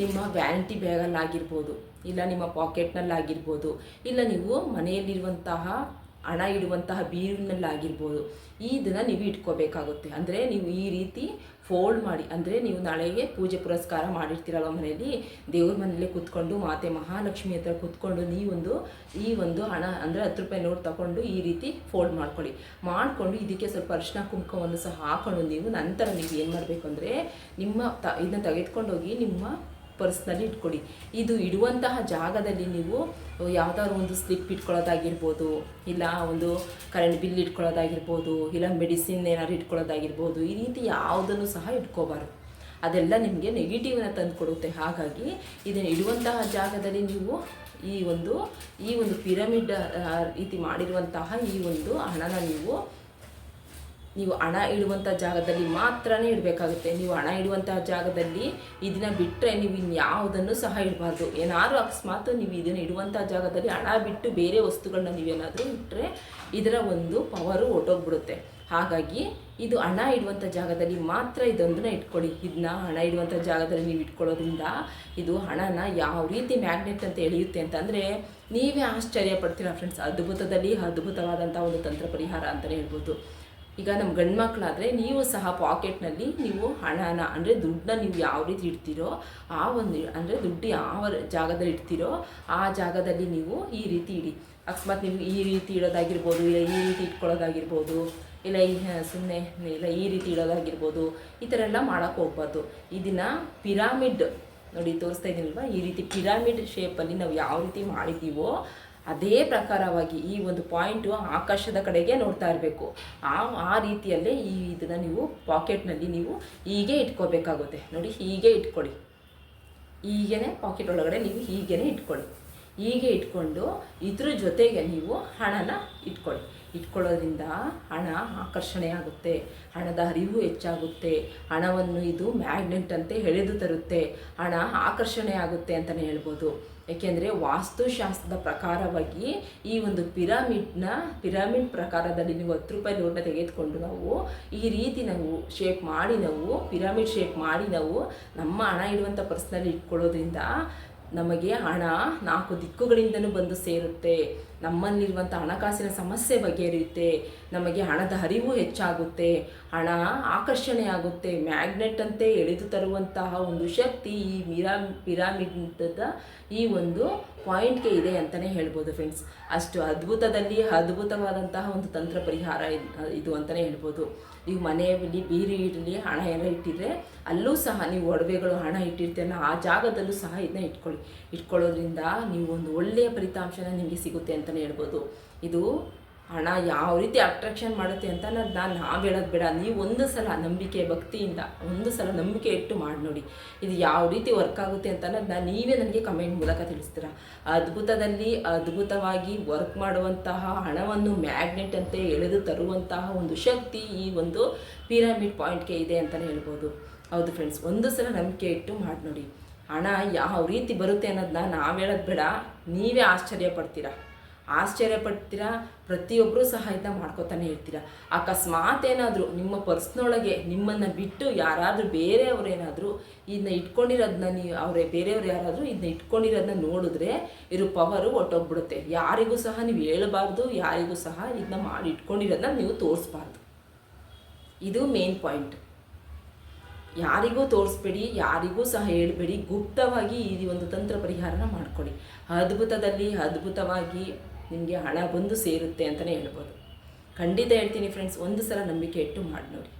S1: ನಿಮ್ಮ ವ್ಯಾನಿಟಿ ಬ್ಯಾಗಲ್ಲಾಗಿರ್ಬೋದು, ಇಲ್ಲ ನಿಮ್ಮ ಪಾಕೆಟ್ನಲ್ಲಾಗಿರ್ಬೋದು, ಇಲ್ಲ ನೀವು ಮನೆಯಲ್ಲಿರುವಂತಹ ಹಣ ಇಡುವಂತಹ ಬೀರಿನಲ್ಲಾಗಿರ್ಬೋದು ಇದನ್ನು ನೀವು ಇಟ್ಕೋಬೇಕಾಗುತ್ತೆ. ಅಂದರೆ ನೀವು ಈ ರೀತಿ ಫೋಲ್ಡ್ ಮಾಡಿ, ಅಂದರೆ ನೀವು ನಾಳೆಗೆ ಪೂಜೆ ಪುರಸ್ಕಾರ ಮಾಡಿರ್ತೀರಲ್ವ ಮನೆಯಲ್ಲಿ, ದೇವ್ರ ಮನೇಲಿ ಕೂತ್ಕೊಂಡು, ಮಾತೆ ಮಹಾಲಕ್ಷ್ಮಿ ಹತ್ರ ಕೂತ್ಕೊಂಡು ನೀವೊಂದು, ಈ ಒಂದು ಹಣ, ಅಂದರೆ ಹತ್ತು ರೂಪಾಯಿ ನೋಟ್ ತಗೊಂಡು ಈ ರೀತಿ ಫೋಲ್ಡ್ ಮಾಡ್ಕೊಳ್ಳಿ. ಮಾಡಿಕೊಂಡು ಇದಕ್ಕೆ ಸ್ವಲ್ಪ ಅರಿಶಿನ ಕುಂಕುಮವನ್ನು ಸಹ ಹಾಕೊಂಡು ನೀವು ನಂತರ ನೀವು ಏನು ಮಾಡಬೇಕು ಅಂದರೆ ನಿಮ್ಮ ತ, ಇದನ್ನು ತೆಗೆದುಕೊಂಡೋಗಿ ನಿಮ್ಮ ಪರ್ಸ್ನಲ್ಲಿ ಇಟ್ಕೊಳ್ಳಿ ಇದು ಇಡುವಂತಹ ಜಾಗದಲ್ಲಿ ನೀವು ಯಾವುದಾದ್ರು ಒಂದು ಸ್ಲಿಪ್ ಇಟ್ಕೊಳ್ಳೋದಾಗಿರ್ಬೋದು, ಇಲ್ಲ ಒಂದು ಕರೆಂಟ್ ಬಿಲ್ ಇಟ್ಕೊಳ್ಳೋದಾಗಿರ್ಬೋದು, ಇಲ್ಲ ಮೆಡಿಸಿನ್ ಏನಾದ್ರು ಇಟ್ಕೊಳ್ಳೋದಾಗಿರ್ಬೋದು, ಈ ರೀತಿ ಯಾವುದನ್ನು ಸಹ ಇಟ್ಕೋಬಾರ್ದು. ಅದೆಲ್ಲ ನಿಮಗೆ ನೆಗೆಟಿವ್ನ ತಂದು ಕೊಡುತ್ತೆ. ಹಾಗಾಗಿ ಇದನ್ನು ಇಡುವಂತಹ ಜಾಗದಲ್ಲಿ ನೀವು ಈ ಒಂದು ಈ ಒಂದು ಪಿರಮಿಡ್ ರೀತಿ ಮಾಡಿರುವಂತಹ ಈ ಒಂದು ಹಣನ ನೀವು ನೀವು ಹಣ ಇಡುವಂಥ ಜಾಗದಲ್ಲಿ ಮಾತ್ರನೇ ಇಡಬೇಕಾಗುತ್ತೆ. ನೀವು ಹಣ ಇಡುವಂತಹ ಜಾಗದಲ್ಲಿ ಇದನ್ನ ಬಿಟ್ಟರೆ ನೀವು ಇನ್ಯಾವುದನ್ನು ಸಹ ಇಡಬಾರ್ದು. ಏನಾದರೂ ಅಕಸ್ಮಾತ್ ನೀವು ಇದನ್ನು ಇಡುವಂಥ ಜಾಗದಲ್ಲಿ ಹಣ ಬಿಟ್ಟು ಬೇರೆ ವಸ್ತುಗಳನ್ನ ನೀವೇನಾದರೂ ಇಟ್ಟರೆ ಇದರ ಒಂದು ಪವರು ಹೊಟ್ಟೋಗ್ಬಿಡುತ್ತೆ ಹಾಗಾಗಿ ಇದು ಹಣ ಇಡುವಂಥ ಜಾಗದಲ್ಲಿ ಮಾತ್ರ ಇದೊಂದನ್ನ ಇಟ್ಕೊಳ್ಳಿ. ಇದನ್ನ ಹಣ ಇಡುವಂಥ ಜಾಗದಲ್ಲಿ ನೀವು ಇಟ್ಕೊಳ್ಳೋದ್ರಿಂದ ಇದು ಹಣನ ಯಾವ ರೀತಿ ಮ್ಯಾಗ್ನೆಟ್ ಅಂತ ಎಳೆಯುತ್ತೆ ಅಂತಂದರೆ ನೀವೇ ಆಶ್ಚರ್ಯ ಪಡ್ತೀರಾ ಫ್ರೆಂಡ್ಸ್ ಅದ್ಭುತದಲ್ಲಿ ಅದ್ಭುತವಾದಂಥ ಒಂದು ತಂತ್ರ ಪರಿಹಾರ ಅಂತಲೇ ಹೇಳ್ಬೋದು. ಈಗ ನಮ್ಮ ಗಂಡು ಮಕ್ಕಳಾದರೆ ನೀವು ಸಹ ಪಾಕೆಟ್ನಲ್ಲಿ ನೀವು ಹಣನ, ಅಂದರೆ ದುಡ್ಡನ್ನ ನೀವು ಯಾವ ರೀತಿ ಇಡ್ತೀರೋ ಆ ಒಂದು, ಅಂದರೆ ದುಡ್ಡು ಯಾವ ಜಾಗದಲ್ಲಿ ಇಡ್ತೀರೋ ಆ ಜಾಗದಲ್ಲಿ ನೀವು ಈ ರೀತಿ ಇಡಿ. ಅಕಸ್ಮಾತ್ ನೀವು ಈ ರೀತಿ ಇಡೋದಾಗಿರ್ಬೋದು, ಇಲ್ಲ ಈ ರೀತಿ ಇಟ್ಕೊಳ್ಳೋದಾಗಿರ್ಬೋದು, ಇಲ್ಲ ಈ ಸುಮ್ಮನೆ ಇಲ್ಲ ಈ ರೀತಿ ಇಡೋದಾಗಿರ್ಬೋದು, ಈ ಥರ ಎಲ್ಲ ಮಾಡೋಕ್ಕೆ ಹೋಗ್ಬಾರ್ದು. ಇದನ್ನು ಪಿರಾಮಿಡ್, ನೋಡಿ ತೋರಿಸ್ತಾ ಇದ್ದೀನಲ್ವ ಈ ರೀತಿ ಪಿರಾಮಿಡ್ ಶೇಪಲ್ಲಿ ನಾವು ಯಾವ ರೀತಿ ಮಾಡಿದ್ದೀವೋ ಅದೇ ಪ್ರಕಾರವಾಗಿ ಈ ಒಂದು ಪಾಯಿಂಟು ಆಕಾಶದ ಕಡೆಗೆ ನೋಡ್ತಾ ಇರಬೇಕು. ಆ ಆ ರೀತಿಯಲ್ಲೇ ಈ ಇದನ್ನು ನೀವು ಪಾಕೆಟ್ನಲ್ಲಿ ನೀವು ಹೀಗೆ ಇಟ್ಕೋಬೇಕಾಗುತ್ತೆ. ನೋಡಿ, ಹೀಗೆ ಇಟ್ಕೊಳ್ಳಿ. ಹೀಗೇ ಪಾಕೆಟ್ ಒಳಗಡೆ ನೀವು ಹೀಗೇ ಇಟ್ಕೊಳ್ಳಿ. ಹೀಗೆ ಇಟ್ಕೊಂಡು ಇದ್ರ ಜೊತೆಗೆ ನೀವು ಹಣನ ಇಟ್ಕೊಳ್ಳಿ. ಇಟ್ಕೊಳ್ಳೋದ್ರಿಂದ ಹಣ ಆಕರ್ಷಣೆ ಆಗುತ್ತೆ. ಹಣದ ಅರಿವು ಹೆಚ್ಚಾಗುತ್ತೆ. ಹಣವನ್ನು ಇದು ಮ್ಯಾಗ್ನೆಟ್ ಅಂತ ಎಳೆದು ತರುತ್ತೆ. ಹಣ ಆಕರ್ಷಣೆ ಆಗುತ್ತೆ ಅಂತಲೇ ಹೇಳ್ಬೋದು. ಏಕೆಂದರೆ ವಾಸ್ತುಶಾಸ್ತ್ರದ ಪ್ರಕಾರವಾಗಿ ಈ ಒಂದು ಪಿರಾಮಿಡ್ನ, ಪಿರಾಮಿಡ್ ಪ್ರಕಾರದಲ್ಲಿ ನೀವು ಹತ್ತು ರೂಪಾಯಿ ನೋಟ ತೆಗೆದುಕೊಂಡು ನಾವು ಈ ರೀತಿ ನಾವು ಶೇಪ್ ಮಾಡಿ ನಾವು, ಪಿರಾಮಿಡ್ ಶೇಪ್ ಮಾಡಿ ನಾವು ನಮ್ಮ ಹಣ ಇಡುವಂಥ ಪರ್ಸ್ನಲ್ಲಿ ಇಟ್ಕೊಳ್ಳೋದ್ರಿಂದ ನಮಗೆ ಹಣ ನಾಲ್ಕು ದಿಕ್ಕುಗಳಿಂದನೂ ಬಂದು ಸೇರುತ್ತೆ. ನಮ್ಮಲ್ಲಿರುವಂಥ ಹಣಕಾಸಿನ ಸಮಸ್ಯೆ ಬಗೆಹರಿಯುತ್ತೆ. ನಮಗೆ ಹಣದ ಹರಿವು ಹೆಚ್ಚಾಗುತ್ತೆ. ಹಣ ಆಕರ್ಷಣೆ ಆಗುತ್ತೆ. ಮ್ಯಾಗ್ನೆಟ್ ಅಂತೆ ಎಳೆದು ತರುವಂತಹ ಒಂದು ಶಕ್ತಿ ಈ ಮಿರಾ ಪಿರಾಮಿಡ್ದ ಈ ಒಂದು ಪಾಯಿಂಟ್ಗೆ ಇದೆ ಅಂತಲೇ ಹೇಳ್ಬೋದು ಫ್ರೆಂಡ್ಸ್. ಅಷ್ಟು ಅದ್ಭುತದಲ್ಲಿ ಅದ್ಭುತವಾದಂತಹ ಒಂದು ತಂತ್ರ ಪರಿಹಾರ ಇದು ಅಂತಲೇ ಹೇಳ್ಬೋದು. ನೀವು ಮನೆಯಲ್ಲಿ ಬೀರಿ ಇರಲಿ ಹಣ ಎಲ್ಲ ಇಟ್ಟಿದ್ರೆ ಅಲ್ಲೂ ಸಹ ನೀವು ಒಡವೆಗಳು, ಹಣ ಇಟ್ಟಿರ್ತೀರಲ್ಲ, ಆ ಜಾಗದಲ್ಲೂ ಸಹ ಇದನ್ನ ಇಟ್ಕೊಳ್ಳಿ. ಇಟ್ಕೊಳ್ಳೋದ್ರಿಂದ ನೀವು ಒಂದು ಒಳ್ಳೆಯ ಫಲಿತಾಂಶನ ನಿಮಗೆ ಸಿಗುತ್ತೆ ಅಂತಲೇ ಹೇಳ್ಬೋದು. ಇದು ಹಣ ಯಾವ ರೀತಿ ಅಟ್ರಾಕ್ಷನ್ ಮಾಡುತ್ತೆ ಅಂತ ನಾನು ನಾವು ಹೇಳೋದು ಬೇಡ. ನೀವು ಒಂದು ಸಲ ನಂಬಿಕೆ, ಭಕ್ತಿಯಿಂದ ಒಂದು ಸಲ ನಂಬಿಕೆ ಇಟ್ಟು ಮಾಡಿ ನೋಡಿ. ಇದು ಯಾವ ರೀತಿ ವರ್ಕ್ ಆಗುತ್ತೆ ಅಂತ ನಾನು ನೀವೇ ನನಗೆ ಕಮೆಂಟ್ ಮೂಲಕ ತಿಳಿಸ್ತೀರಾ. ಅದ್ಭುತದಲ್ಲಿ ಅದ್ಭುತವಾಗಿ ವರ್ಕ್ ಮಾಡುವಂತಹ ಹಣವನ್ನು ಮ್ಯಾಗ್ನೆಟ್ ಅಂತ ಎಳೆದು ತರುವಂತಹ ಒಂದು ಶಕ್ತಿ ಈ ಒಂದು ಪಿರಾಮಿಡ್ ಪಾಯಿಂಟ್ಗೆ ಇದೆ ಅಂತಲೇ ಹೇಳ್ಬೋದು. ಹೌದು ಫ್ರೆಂಡ್ಸ್ ಒಂದು ಸಲ ನಂಬಿಕೆ ಇಟ್ಟು ಮಾಡಿ ನೋಡಿ. ಹಣ ಯಾವ ರೀತಿ ಬರುತ್ತೆ ಅನ್ನೋದನ್ನ ನಾವು ಹೇಳೋದು ಬೇಡ. ನೀವೇ ಆಶ್ಚರ್ಯ ಪಡ್ತೀರಾ. ಆಶ್ಚರ್ಯ ಪಡ್ತೀರಾ ಪ್ರತಿಯೊಬ್ಬರೂ ಸಹ ಇದನ್ನ ಮಾಡ್ಕೋತಾನೆ ಇರ್ತೀರ? ಅಕಸ್ಮಾತ್ ಏನಾದರೂ ನಿಮ್ಮ ಪರ್ಸ್ನೊಳಗೆ ನಿಮ್ಮನ್ನು ಬಿಟ್ಟು ಯಾರಾದರೂ ಬೇರೆಯವ್ರು ಏನಾದರೂ ಇದನ್ನ ಇಟ್ಕೊಂಡಿರೋದನ್ನ ನೀವು ಅವರೇ, ಬೇರೆಯವ್ರು ಯಾರಾದರೂ ಇದನ್ನ ಇಟ್ಕೊಂಡಿರೋದನ್ನ ನೋಡಿದ್ರೆ ಇರೋ ಪವರು ಒಟ್ಟೋಗ್ಬಿಡುತ್ತೆ ಯಾರಿಗೂ ಸಹ ನೀವು ಹೇಳಬಾರ್ದು, ಯಾರಿಗೂ ಸಹ ಇದನ್ನ ಮಾಡಿ ಇಟ್ಕೊಂಡಿರೋದನ್ನ ನೀವು ತೋರಿಸ್ಬಾರ್ದು. ಇದು ಮೇನ್ ಪಾಯಿಂಟ್ ಯಾರಿಗೂ ತೋರಿಸ್ಬೇಡಿ, ಯಾರಿಗೂ ಸಹ ಹೇಳಬೇಡಿ, ಗುಪ್ತವಾಗಿ ಈ ಒಂದು ತಂತ್ರ ಪರಿಹಾರನ ಮಾಡ್ಕೊಳ್ಳಿ. ಅದ್ಭುತದಲ್ಲಿ ಅದ್ಭುತವಾಗಿ ನಿಮಗೆ ಹಣ ಬಂದು ಸೇರುತ್ತೆ ಅಂತಲೇ ಹೇಳ್ಬೋದು. ಖಂಡಿತ ಹೇಳ್ತೀನಿ ಫ್ರೆಂಡ್ಸ್ ಒಂದು ಸಲ ನಂಬಿಕೆ ಇಟ್ಟು ಮಾಡಿ ನೋಡಿ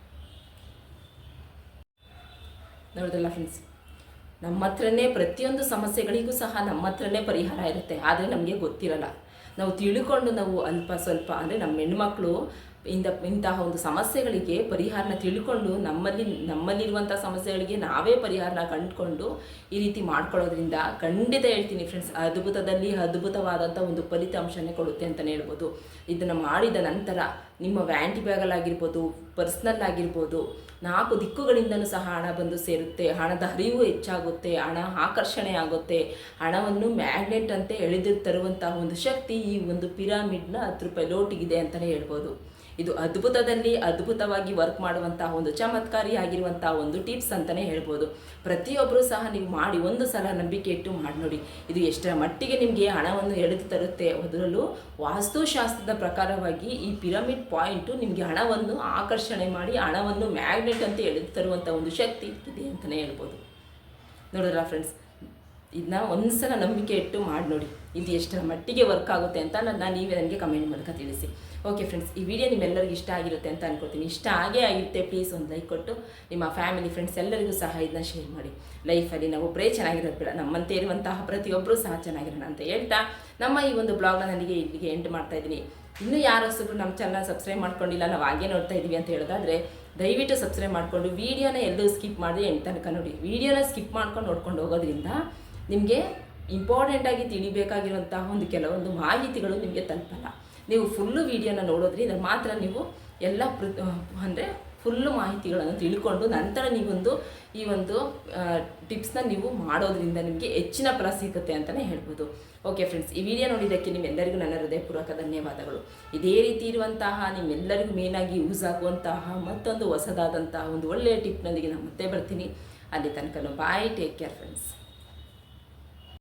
S1: ನೋಡಿದ್ರಲ್ಲ ಫ್ರೆಂಡ್ಸ್ ನಮ್ಮ ಹತ್ರನೇ ಪ್ರತಿಯೊಂದು ಸಮಸ್ಯೆಗಳಿಗೂ ಸಹ ನಮ್ಮ ಹತ್ರನೇ ಪರಿಹಾರ ಇರುತ್ತೆ. ಆದರೆ ನಮಗೆ ಗೊತ್ತಿರಲ್ಲ. ನಾವು ತಿಳ್ಕೊಂಡು ನಾವು ಅಲ್ಪ ಸ್ವಲ್ಪ, ಅಂದರೆ ನಮ್ಮ ಹೆಣ್ಮಕ್ಳು ಇಂಥ ಇಂತಹ ಒಂದು ಸಮಸ್ಯೆಗಳಿಗೆ ಪರಿಹಾರನ ತಿಳ್ಕೊಂಡು ನಮ್ಮಲ್ಲಿ ನಮ್ಮಲ್ಲಿರುವಂಥ ಸಮಸ್ಯೆಗಳಿಗೆ ನಾವೇ ಪರಿಹಾರನ ಕಂಡುಕೊಂಡು ಈ ರೀತಿ ಮಾಡ್ಕೊಳ್ಳೋದ್ರಿಂದ ಖಂಡಿತ ಹೇಳ್ತೀನಿ ಫ್ರೆಂಡ್ಸ್ ಅದ್ಭುತದಲ್ಲಿ ಅದ್ಭುತವಾದಂಥ ಒಂದು ಫಲಿತಾಂಶನೇ ಕೊಡುತ್ತೆ ಅಂತಲೇ ಹೇಳ್ಬೋದು. ಇದನ್ನು ಮಾಡಿದ ನಂತರ ನಿಮ್ಮ ವ್ಯಾಂಟಿ ಬ್ಯಾಗಲ್ಲಾಗಿರ್ಬೋದು ಪರ್ಸ್ನಲ್ ಆಗಿರ್ಬೋದು ನಾಲ್ಕು ದಿಕ್ಕುಗಳಿಂದಲೂ ಸಹ ಹಣ ಬಂದು ಸೇರುತ್ತೆ. ಹಣದ ಹರಿವು ಹೆಚ್ಚಾಗುತ್ತೆ, ಹಣ ಆಕರ್ಷಣೆ ಆಗುತ್ತೆ. ಹಣವನ್ನು ಮ್ಯಾಗ್ನೆಟ್ ಅಂತ ಎಳೆದು ತರುವಂತಹ ಒಂದು ಶಕ್ತಿ ಈ ಒಂದು ಪಿರಾಮಿಡ್ನ ಹತ್ತು ರೂಪಾಯಿ ಲೋಟಿಗಿದೆ ಅಂತಲೇ ಹೇಳ್ಬೋದು. ಇದು ಅದ್ಭುತದಲ್ಲಿ ಅದ್ಭುತವಾಗಿ ವರ್ಕ್ ಮಾಡುವಂತಹ ಒಂದು ಚಮತ್ಕಾರಿಯಾಗಿರುವಂತಹ ಒಂದು ಟಿಪ್ಸ್ ಅಂತಲೇ ಹೇಳ್ಬೋದು. ಪ್ರತಿಯೊಬ್ಬರು ಸಹ ನೀವು ಮಾಡಿ ಒಂದು ಸಲ ನಂಬಿಕೆ ಇಟ್ಟು ಮಾಡಿ ನೋಡಿ. ಇದು ಎಷ್ಟರ ಮಟ್ಟಿಗೆ ನಿಮಗೆ ಹಣವನ್ನು ಎಳೆದು ತರುತ್ತೆ ಅದರಲ್ಲೂ ವಾಸ್ತುಶಾಸ್ತ್ರದ ಪ್ರಕಾರವಾಗಿ ಈ ಪಿರಮಿಡ್ ಪಾಯಿಂಟು ನಿಮಗೆ ಹಣವನ್ನು ಆಕರ್ಷಣೆ ಮಾಡಿ ಹಣವನ್ನು ಮ್ಯಾಗ್ನೆಟ್ ಅಂತ ಎಳೆದು ತರುವಂಥ ಒಂದು ಶಕ್ತಿ ಇದೆ ಅಂತಲೇ ಹೇಳ್ಬೋದು. ನೋಡಿದ್ರ ಫ್ರೆಂಡ್ಸ್ ಇದನ್ನ ಒಂದ್ಸಲ ನಂಬಿಕೆ ಇಟ್ಟು ಮಾಡಿ ನೋಡಿ. ಇದು ಎಷ್ಟರ ಮಟ್ಟಿಗೆ ವರ್ಕ್ ಆಗುತ್ತೆ ಅಂತ ನನ್ನ ನೀವೇ ನನಗೆ ಕಮೆಂಟ್ ಮೂಲಕ ತಿಳಿಸಿ. ಓಕೆ ಫ್ರೆಂಡ್ಸ್ ಈ ವಿಡಿಯೋ ನಿಮ್ಮೆಲ್ಲರಿಗೂ ಇಷ್ಟ ಆಗಿರುತ್ತೆ ಅಂತ ಅನ್ಕೋತೀನಿ. ಇಷ್ಟ ಆಗೇ ಆಗಿರುತ್ತೆ ಪ್ಲೀಸ್ ಒಂದು ಲೈಕ್ ಕೊಟ್ಟು ನಿಮ್ಮ ಫ್ಯಾಮಿಲಿ ಫ್ರೆಂಡ್ಸ್ ಎಲ್ಲರಿಗೂ ಸಹ ಇದನ್ನ ಶೇರ್ ಮಾಡಿ. ಲೈಫಲ್ಲಿ ನಾವು ಒಬ್ಬರೇ ಚೆನ್ನಾಗಿರೋದು ಬೇಡ, ನಮ್ಮಂತೆ ಇರುವಂತಹ ಪ್ರತಿಯೊಬ್ಬರೂ ಸಹ ಚೆನ್ನಾಗಿರೋಣ ಅಂತ ಹೇಳ್ತಾ ನಮ್ಮ ಈ ಒಂದು ಬ್ಲಾಗ್ನ ನನಗೆ ಇಲ್ಲಿಗೆ ಎಂಡ್ ಮಾಡ್ತಾ ಇದ್ದೀನಿ. ಇನ್ನೂ ಯಾರು ನಮ್ಮ ಚಾನಲ್ ಸಬ್ಸ್ಕ್ರೈಬ್ ಮಾಡ್ಕೊಂಡಿಲ್ಲ, ನಾವು ಹಾಗೆ ನೋಡ್ತಾ ಇದ್ದೀವಿ ಅಂತ ಹೇಳೋದಾದರೆ, ದಯವಿಟ್ಟು ಸಬ್ಸ್ಕ್ರೈಬ್ ಮಾಡಿಕೊಂಡು ವೀಡಿಯೋನ ಎಲ್ಲೂ ಸ್ಕಿಪ್ ಮಾಡಿ ಎಂಡ್ ತನಕ ನೋಡಿ. ವೀಡಿಯೋನ ಸ್ಕಿಪ್ ಮಾಡ್ಕೊಂಡು ನೋಡ್ಕೊಂಡು ಹೋಗೋದ್ರಿಂದ ನಿಮಗೆ ಇಂಪಾರ್ಟೆಂಟಾಗಿ ತಿಳಿಬೇಕಾಗಿರುವಂತಹ ಒಂದು ಕೆಲವೊಂದು ಮಾಹಿತಿಗಳು ನಿಮಗೆ ತಲುಪಲ್ಲ. ನೀವು ಫುಲ್ಲು ವೀಡಿಯೋನ ನೋಡೋದ್ರಿಂದ ಮಾತ್ರ ನೀವು ಎಲ್ಲ ಪ್ರ ಅಂದರೆ ಫುಲ್ಲು ಮಾಹಿತಿಗಳನ್ನು ತಿಳ್ಕೊಂಡು ನಂತರ ನೀವೊಂದು ಈ ಒಂದು ಟಿಪ್ಸ್ನ ನೀವು ಮಾಡೋದ್ರಿಂದ ನಿಮಗೆ ಹೆಚ್ಚಿನ ಫಲ ಸಿಗುತ್ತೆ ಅಂತಲೇ ಹೇಳ್ಬೋದು. ಓಕೆ ಫ್ರೆಂಡ್ಸ್ ಈ ವಿಡಿಯೋ ನೋಡಿದ್ದಕ್ಕೆ ನಿಮ್ಮೆಲ್ಲರಿಗೂ ನನ್ನ ಹೃದಯಪೂರ್ವಕ ಧನ್ಯವಾದಗಳು. ಇದೇ ರೀತಿ ಇರುವಂತಹ ನಿಮ್ಮೆಲ್ಲರಿಗೂ ಮೇನಾಗಿ ಯೂಸ್ ಆಗುವಂತಹ ಮತ್ತೊಂದು ಹೊಸದಾದಂತಹ ಒಂದು ಒಳ್ಳೆಯ ಟಿಪ್ನೊಂದಿಗೆ ನಾನು ಮತ್ತೆ ಬರ್ತೀನಿ. ಅಲ್ಲಿ ತನಕ ಬಾಯ್ ಟೇಕ್ ಕೇರ್ ಫ್ರೆಂಡ್ಸ್